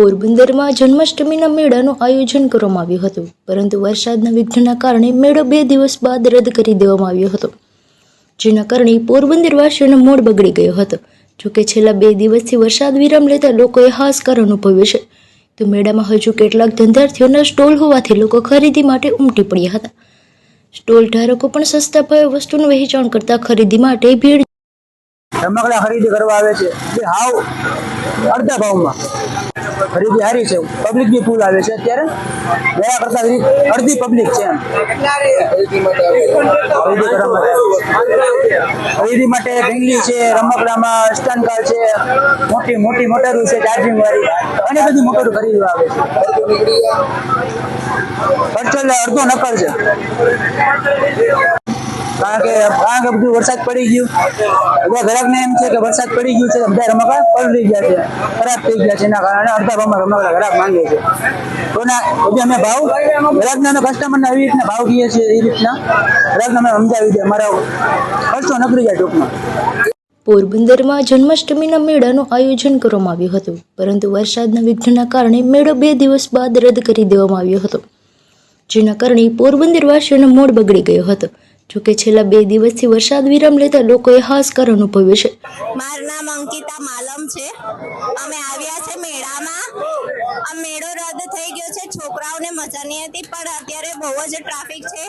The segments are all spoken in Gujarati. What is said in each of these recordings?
પોરબંદરમાં જન્માષ્ટમીના મેળાનું આયોજન કરવામાં આવ્યું હતું. પરંતુ વરસાદના વિઘ્નના કારણે મેળો બે દિવસ બાદ રદ કરી દેવામાં આવ્યો હતો. જેના કારણે પોરબંદરવાસીઓનો મૂડ બગડી ગયો હતો. જોકે છેલ્લા બે દિવસથી વરસાદ વિરામ લેતા લોકોએ હાશકાર અનુભવ્યો છે. તો મેળામાં હજુ કેટલાક ધંધાર્થીઓના સ્ટોલ હોવાથી લોકો ખરીદી માટે ઉમટી પડ્યા હતા. સ્ટોલ ધારકો પણ સસ્તા ભાવે વસ્તુનું વહેંચાણ કરતા ખરીદી માટે ભીડ રમકડા ખરીદી કરવા આવે છે. જે હાવ અડધા ભાવમાં. ખરીદી સારી છે. પબ્લિક બી ફૂલ આવે છે અત્યારે. ગયા કરતા અડધી પબ્લિક છે એમ. ખરીદી માટે. ઢીંગલી છે, રમકડામાં સ્ટન કાર છે, મોટી મોટી મોટરું છે ચાર્જિંગ વાળી. અને બધી મોટરું ખરીદવા આવે છે. અડધો નકર છે. કારણ કે કારણ કે બધું વરસાદ પડી ગયું. બધા ગ્રાહકને એમ છે કે વરસાદ પડી ગયું છે બધા રમકડા પલળી ગયા છે, ખરાબ થઈ ગયા છે. એના કારણે અડધા ભાવમાં રમકડા ઘરાક માંગે છે. તો ના હજી અમે ભાવ ગ્રાહકને અને કસ્ટમરને આવી રીતના ભાવ કહીએ છીએ, એ રીતના. ગ્રાહકને અમે સમજાવી દે અમારા ખર્ચો નકળી જાય ટૂંકમાં. પોરબંદરમાં જન્માષ્ટમીના મેળાનું આયોજન કરવામાં આવ્યું હતું, પરંતુ વરસાદના વિઘ્નના કારણે મેળો બે દિવસ બાદ રદ કરી દેવામાં આવ્યો હતો, જેના કારણે પોરબંદરવાસીઓનો મૂડ બગડી ગયો હતો. જોકે છેલ્લા બે દિવસથી વરસાદ વિરામ લેતા લોકોએ હાશકાર અનુભવ્યો છે. મારું નામ અંકિતા માલમ છે. અમે આવ્યા છે મેળામાં. આ મેળો રદ થઈ ગયો છે. છોકરાઓને મજા નહીં હતી પણ અત્યારે બહુ જ ટ્રાફિક છે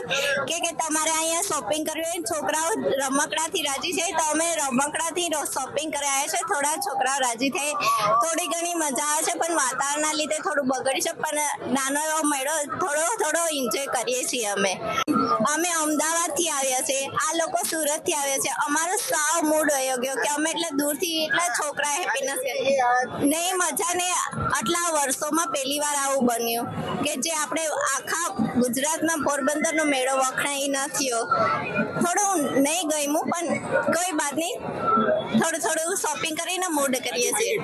કે કે તમારે અહીંયા શોપિંગ કરવી હોય છોકરાઓ રમકડાથી રાજી છે. તો અમે રમકડાથી શોપિંગ કરી આવ્યા છે. થોડા છોકરાઓ રાજી થઈ થોડી ઘણી મજા આવે છે, પણ વાતાવરણના લીધે થોડું બગડી છે, પણ નાનો એવો મેળો થોડો થોડો એન્જોય કરીએ છીએ અમે. અમે અમદાવાદથી આવ્યા છે. આ લોકો સુરતથી આવ્યા છે. અમારો સાવ મૂડ વયો ગયો કે અમે એટલે દૂરથી એટલા છોકરા હેપીનેસ નહીં મજા ને આટલા વર્ષોમાં પહેલી વાર આવું બન્યું કે જે આપણે આખા ગુજરાતમાં પોરબંદરનો મેળો વખણાઈ ન થયો. થોડું નહીં ગમ્યું પણ કોઈ બાત નહીં. થોડું થોડું શોપિંગ કરીને મૂડ કરીએ છીએ.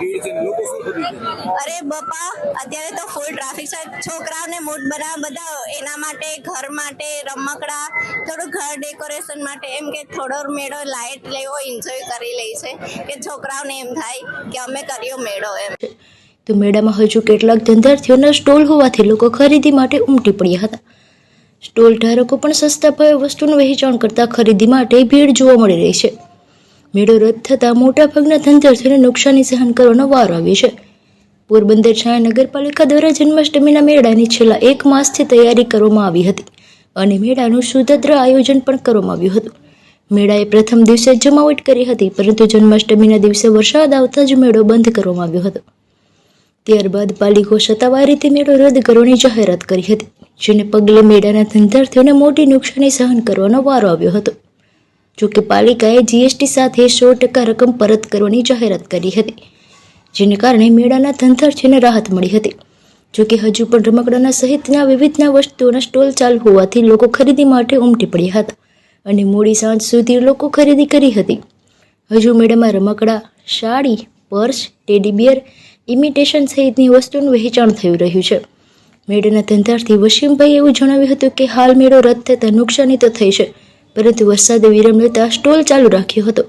અરે બપા અત્યારે તો ફૂલ ટ્રાફિક છે. છોકરાઓને મૂડ બનાવવા બધા એના માટે ઘર માટે રમકડા થોડું ઘર ડેકોરેશન માટે એમ કે થોડો મેળો લાઇટ લેવો એન્જોય કરી લે છે કે છોકરાઓને એમ થાય કે અમે કર્યો મેળો એમ. તો મેળામાં હજુ કેટલાક ધંધાર્થીઓના સ્ટોલ હોવાથી લોકો ખરીદી માટે ઉમટી પડ્યા હતા. સ્ટોલ ધારકો પણ સસ્તા ભાવે વસ્તુનું વહેંચાણ કરતા ખરીદી માટે ભીડ જોવા મળી રહી છે. મેળો રદ થતાં મોટાભાગના ધંધાર્થીઓને નુકસાની સહન કરવાનો વારો આવ્યો છે. પોરબંદર છાયા નગરપાલિકા દ્વારા જન્માષ્ટમીના મેળાની છેલ્લા એક માસથી તૈયારી કરવામાં આવી હતી. અને મેળાનું સુદદ્ર આયોજન પણ કરવામાં આવ્યું હતું. મેળાએ પ્રથમ દિવસે જમાવટ કરી હતી, પરંતુ જન્માષ્ટમીના દિવસે વરસાદ આવતા જ મેળો બંધ કરવામાં આવ્યો હતો. ત્યારબાદ પાલિકો સત્તાવાર રીતે મેળો રદ કરવાની જાહેરાત કરી હતી, જેને પગલે મેળાના ધંધાર્થીઓને મોટી નુકસાની સહન કરવાનો વારો આવ્યો હતો. જોકે પાલિકાએ જીએસટી સાથે સો ટકા રકમ પરત કરવાની જાહેરાત કરી હતી, જેને કારણે મેળાના ધંધાર્થીઓને રાહત મળી હતી. જોકે હજુ પણ રમકડાના સહિતના વિવિધના વસ્તુઓના સ્ટોલ ચાલુ હોવાથી લોકો ખરીદી માટે ઉમટી પડ્યા હતા અને મોડી સાંજ સુધી લોકો ખરીદી કરી હતી. હજુ મેળામાં રમકડા, sari, purse, teddy bear, imitation સહિતની વસ્તુનું વહેંચાણ થઈ રહ્યું છે. મેળાના ધંધાર્થી વસીમભાઈ એવું જણાવ્યું હતું કે હાલ મેળો રદ થતાં નુકસાની તો થઈ છે, પરંતુ વરસાદે વિરામ લેતા સ્ટોલ ચાલુ રાખ્યો હતો.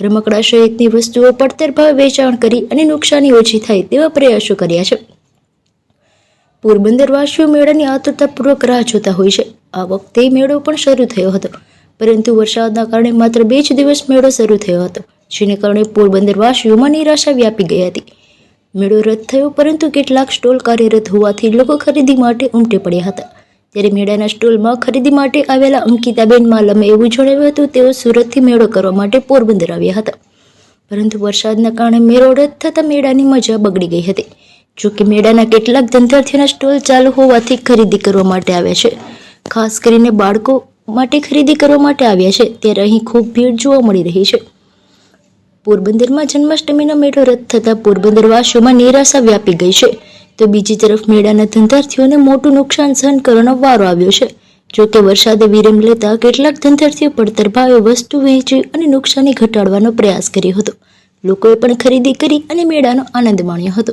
રમકડા સહિતની વસ્તુઓ પડતર ભાવે વેચાણ કરી અને નુકસાની ઓછી થાય તેવા પ્રયાસો કર્યા છે. પોરબંદરવાસીઓ મેળાની આતુરતાપૂર્વક રાહ જોતા હોય છે. આ વખતે મેળો પણ શરૂ થયો હતો. પરંતુ વરસાદના કારણે માત્ર બે જ દિવસ મેળો શરૂ થયો હતો, જેને કારણે પોરબંદરવાસીઓમાં નિરાશા વ્યાપી ગઈ હતી. મેળો રદ થયો, પરંતુ કેટલાક સ્ટોલ કાર્યરત હોવાથી લોકો ખરીદી માટે ઉમટી પડ્યા હતા. ત્યારે મેળાના સ્ટોલમાં ખરીદી માટે આવેલા અંકિતાબેન માલમે એવું જણાવ્યું હતું, તેઓ સુરતથી મેળો કરવા માટે પોરબંદર આવ્યા હતા. પરંતુ વરસાદના કારણે મેળો રદ થતાં મેળાની મજા બગડી ગઈ હતી. જોકે મેળાના કેટલાક ધંધાર્થીઓના સ્ટોલ ચાલુ હોવાથી ખરીદી કરવા માટે આવ્યા છે. ખાસ કરીને બાળકો માટે ખરીદી કરવા માટે આવ્યા છે, ત્યારે અહીં ખૂબ ભીડ જોવા મળી રહી છે. પોરબંદરમાં જન્માષ્ટમીનો મેળો રદ થતાં પોરબંદરવાસીઓમાં નિરાશા વ્યાપી ગઈ છે. તો બીજી તરફ મેળાના ધંધાર્થીઓને મોટું નુકસાન સહન કરવાનો વારો આવ્યો છે. જોકે વરસાદે વિરામ લેતા કેટલાક ધંધાર્થીઓ પડતર ભાવે વસ્તુ વેચી અને નુકસાની ઘટાડવાનો પ્રયાસ કર્યો હતો. લોકોએ પણ ખરીદી કરી અને મેળાનો આનંદ માણ્યો હતો.